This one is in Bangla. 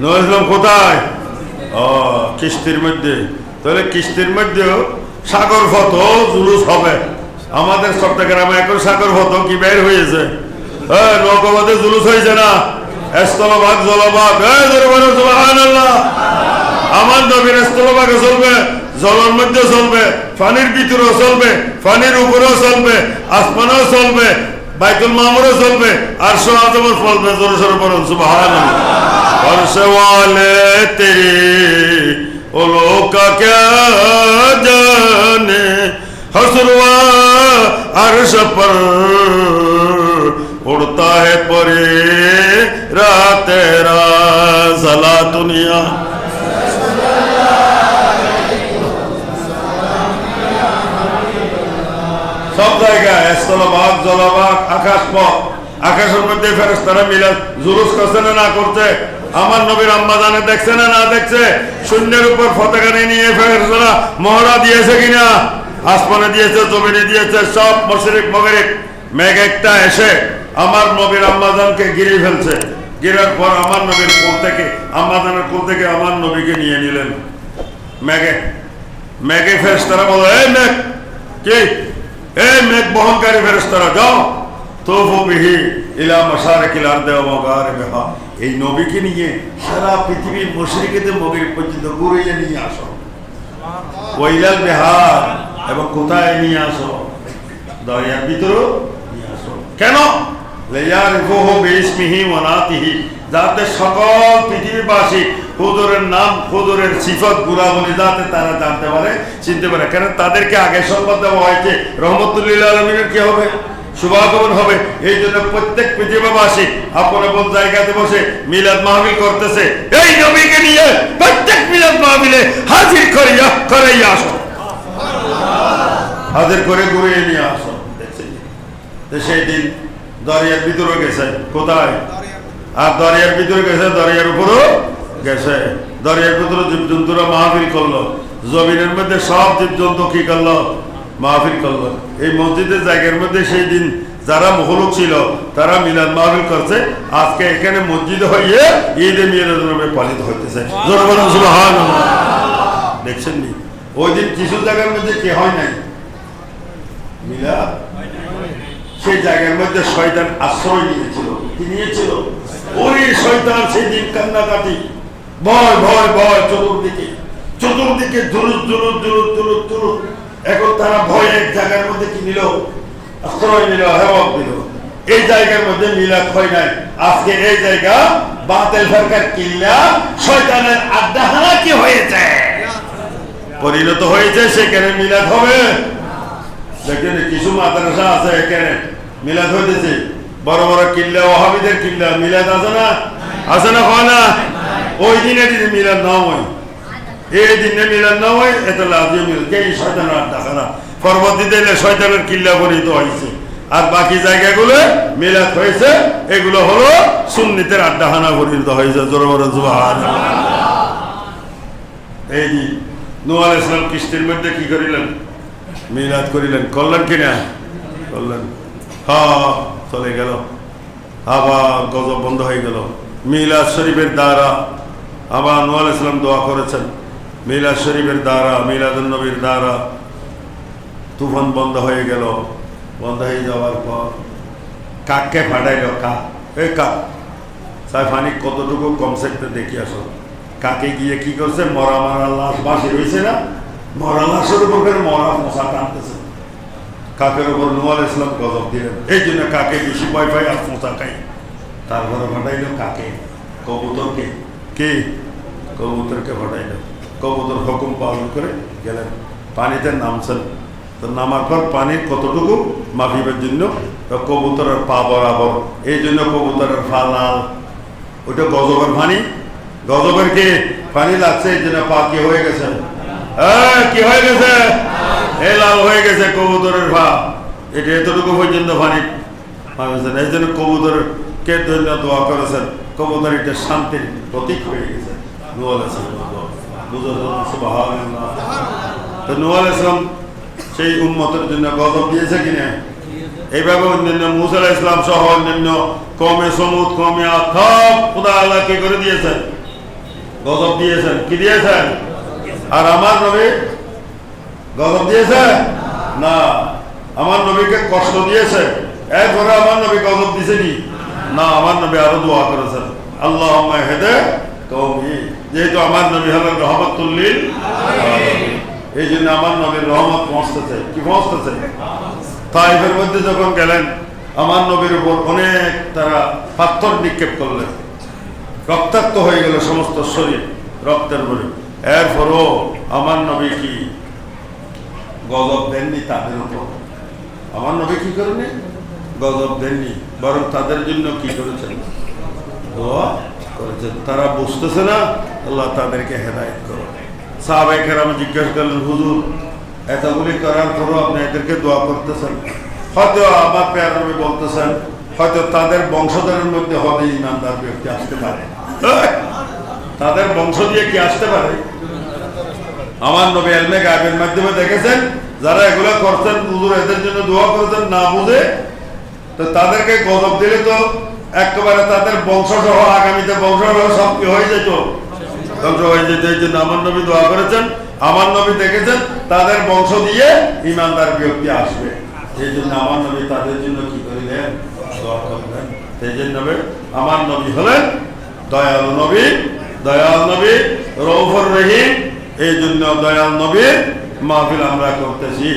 নূহ ইসলাম কোথায়? ও, কিস্তির মধ্যে। তাহলে কিস্তির মধ্যেও সাগর ফত জুলুস হবে। আমাদের চট্টগ্রামে এখন সাগর ফত কি বের হয়েছে? হ্যাঁ জুলুস হয়েছে না? স্থলভাগ চলবে ভিতরেও চলবে, পানির উপরেও চলবে, আসমানেও চলবে, বাইতুল মামুরও চলবে, আর সো আজমও চলবে জোরে সরে বলুন সুবহানাল্লাহ। फर्श वाले तेरे ओलो का क्या जाने हसरुआ अर्श पर उड़ता है परे रात तेरा सला दुनिया সব জায়গায় স্থলভাগ জলভাগ আকাশ পথ আকাশের মধ্যে ফেরেস্তারা মিলে জুলুস করছে না না করছে আমার নবীর আম্মা জানে, দেখছে না না দেখছে? শূন্যের উপর ফতেখানি নিয়ে ফেরেস্তারা মহড়া দিয়েছে কিনা? আসমানে দিয়েছে, জমিনে দিয়েছে, সব মশরিক মগরিক মেঘ একটা এসে আমার নবীর আম্মাজানকে গিরে ফেলছে। গিরার পর আমার নবীর কোল থেকে আম্মাজানের কোল থেকে আমার নবীকে নিয়ে নিলেন। মেঘে মেঘে ফেরেস্তারা বলো, এই মেঘ, কি? এই মেঘ বহনকারী ফেরেস্তারা যাও। এই নিয়ে পৃথিবীর এবং কোথায় নিয়ে আসো? নিয়ে আসো। যাতে সকল পৃথিবীবাসী হুজুরের নাম, হুজুরের সিফত গুণাবলী যাতে তারা জানতে পারে, চিনতে পারে। কেন? তাদেরকে আগে সংবাদ দেওয়া হয়েছে। রহমতুল্লিল আলমিনের কি হবে? শুভাগমন হবে। এই জন্য প্রত্যেক পৃথিবীবাসী আপন আপন জায়গাতে বসে মিলাদ মাহবিল করতেছে। এই নবীকে নিয়ে প্রত্যেক মিলাদ মাহবিলে হাজির করিয়া, করাইয়া আসো। হাজির করে ঘুরিয়ে নিয়ে আসো। সেই দিন দরিয়ার ভিতরে গেছে। কোথায়? আর দরিয়ার ভিতরে গেছে, দরিয়ার উপরও গেছে। দরিয়ার ভিতরে জীবজন্তুরা মাহফিল করল। জমিনের মধ্যে সব জীবজন্তু কি করল? মাহফিল করল। এই মসজিদের জায়গার মধ্যে সেই দিন যারা মহলুক ছিল, তারা মিলাদ মাহফিল করছে। আজকে এখানে মসজিদ হয়ে ঈদে মিলাদ পালিত হইতেছে। দেখছেন নি? ওই দিন কিছু জায়গার মধ্যে কি হয় নাই? মিলাদ? সেই জায়গার মধ্যে শয়তান আশ্রয় নিয়েছিল। কি নিয়েছিল? ওরে শয়তান, সেই দিন কান্নাকাটি। ভয় ভয় ভয়, চতুর্দিকে। চতুর্দিকে জুলুস জুলুস জুলুস জুলুস জুলুস এখন তারা ভয় এক জায়গার মধ্যে কি নিল? আশ্রয় নিল হেবক দিল এই জায়গার মধ্যে মিলাদ হয় নাই। আজকে এই জায়গা বাতেল সরকার কিল্লা শয়তানের আড্ডাহানা কি হয়েছে। পরিণত হয়েছে, সেখানে মিলাদ হবে। দেখেন, কিছু মাদ্রাসা আছে এখানে। মিলাদ হইতেছে। বড় বড় কিল্লা ওহাবিদের কিল্লা, মিলাদ আছে না? আছে না হয় না? ওই দিনে মিলাদ না হয় এই দিনে মিলাদ না হয় এটা লাভিয়ে মিল কে শয়তানের আড্ডা খানা পরবর্তীতে এলে শয়তানের কিল্লা হয়েছে আর বাকি জায়গাগুলো মিলাদ হয়েছে এগুলো হলো সুন্নিতের আড্ডাখানা। পরিণত হয়েছে এই ইসলাম কিস্তির মধ্যে কি করিলেন? মিলাদ করিলেন করলেন কিনা করলেন চলে গেল আবার গজব বন্ধ হয়ে গেল। মিলাদ শরীফের দ্বারা আবার নোয়াল ইসলাম দোয়া করেছেন। মিলাদ শরীফের দ্বারা মিলাদ নবীর দ্বারা তুফান বন্ধ হয়ে গেল। বন্ধ হয়ে যাওয়ার পর কাককে ফাটাইল কাক এই কাক সাই ফানি কতটুকু একটু দেখি আসো। কাকে গিয়ে কি করছে? মরা মারা লাশ বাসি রয়েছে না? মরা লাশের উপর মরা মশা টানতেছে। কাকের উপর নোয়াল ইসলাম গজব দিলেন। এই জন্য কাকে বেশি ভয় পাই আর মশা খাই তারপরে ফাটাইল কাকে? কবুতরকে। কে? কবুতরকে ফাটাইল। কবুতর হুকুম পালন করে গেলেন। পানিতে নামছেন। তো নামার পর পানির কতটুকু মাফিবের জন্য? কবুতরের পা বরাবর। এই জন্য কবুতরের পা লাল। ওটা গজবের পানি। গজবের কি? পানি লাগছে এই জন্য পা কি হয়ে গেছে? হ্যাঁ, কি হয়ে গেছে? এ লাল হয়ে গেছে কবুতরের পা। এটা এতটুকু পর্যন্ত পানি পাবেন এই জন্য কবুতর কে জন্য দোয়া করেছেন। কবুতর এটা শান্তির প্রতীক হয়ে গেছে। সুবহানাল্লাহ তো ইসলাম সেই উন্মতের জন্য গজব দিয়েছে কিনা? এইভাবে অন্যান্য মুসাল ইসলাম সহ অন্যান্য কমে সমুদ কমে আথব আল্লাহ কি করে দিয়েছেন? গজব দিয়েছেন। কি দিয়েছেন? আর আমার নবী গজব দিয়েছে না। আমার নবীকে কষ্ট দিয়েছে। এরপরে আমার নবী গজব দিছেনি না, আমার নবী আরও দোয়া করেছেন। আল্লাহ হেদে কৌমি যেহেতু আমার নবী হলেন রহমতুল্লিল এই জন্য আমার নবীর রহমত পৌঁছতেছে। কি পৌঁছতেছে? তাইফের মধ্যে যখন গেলেন, আমার নবীর উপর অনেক তারা পাথর নিক্ষেপ করলেন। রক্তাক্ত হয়ে গেল সমস্ত শরীর রক্তের বলে এরপরও আমার নবী কি গজব দেননি তাদের উপর? আমার নবী কি করেনি গজব দেননি। বরং তাদের জন্য কি করেছেন? তারা বুঝতেছে না, আল্লাহ তাদেরকে হেদায়ত করো সাহাবাইকের আমি জিজ্ঞেস করলেন, হুজুর, এতগুলি করার পরও আপনি এদেরকে দোয়া করতেছেন? হয়তো আমার পেয়ার বলতেছেন, হয়তো তাদের বংশধরের মধ্যে হবে ইমানদার ব্যক্তি আসতে পারে। তাদের বংশ দিয়ে কি আসতে পারে? আমার নবী এলমে গায়েবের মাধ্যমে দেখেছেন, যারা এগুলো করছেন, হুজুর এদের জন্য দোয়া করেছেন না বুঝে, তো তাদেরকে গজব দিলে তো একেবারে তাদের বংশসহ, আগামীতে বংশসহ সব কি হয়ে যেত? ধ্বংস হয়ে যেত, এই জন্য আমার নবী দোয়া করেছেন, আমার নবী দেখেছেন, তাদের বংশ দিয়ে ইমানদার ব্যক্তি আসবে। এই জন্য আমার নবী তাদের জন্য কি করিলেন? সেই জন্য আমার নবী হলেন দয়াল নবী দয়াল নবী রৌফর রহিম, এই জন্য দয়াল নবীর মাহফিল আমরা করতেছি।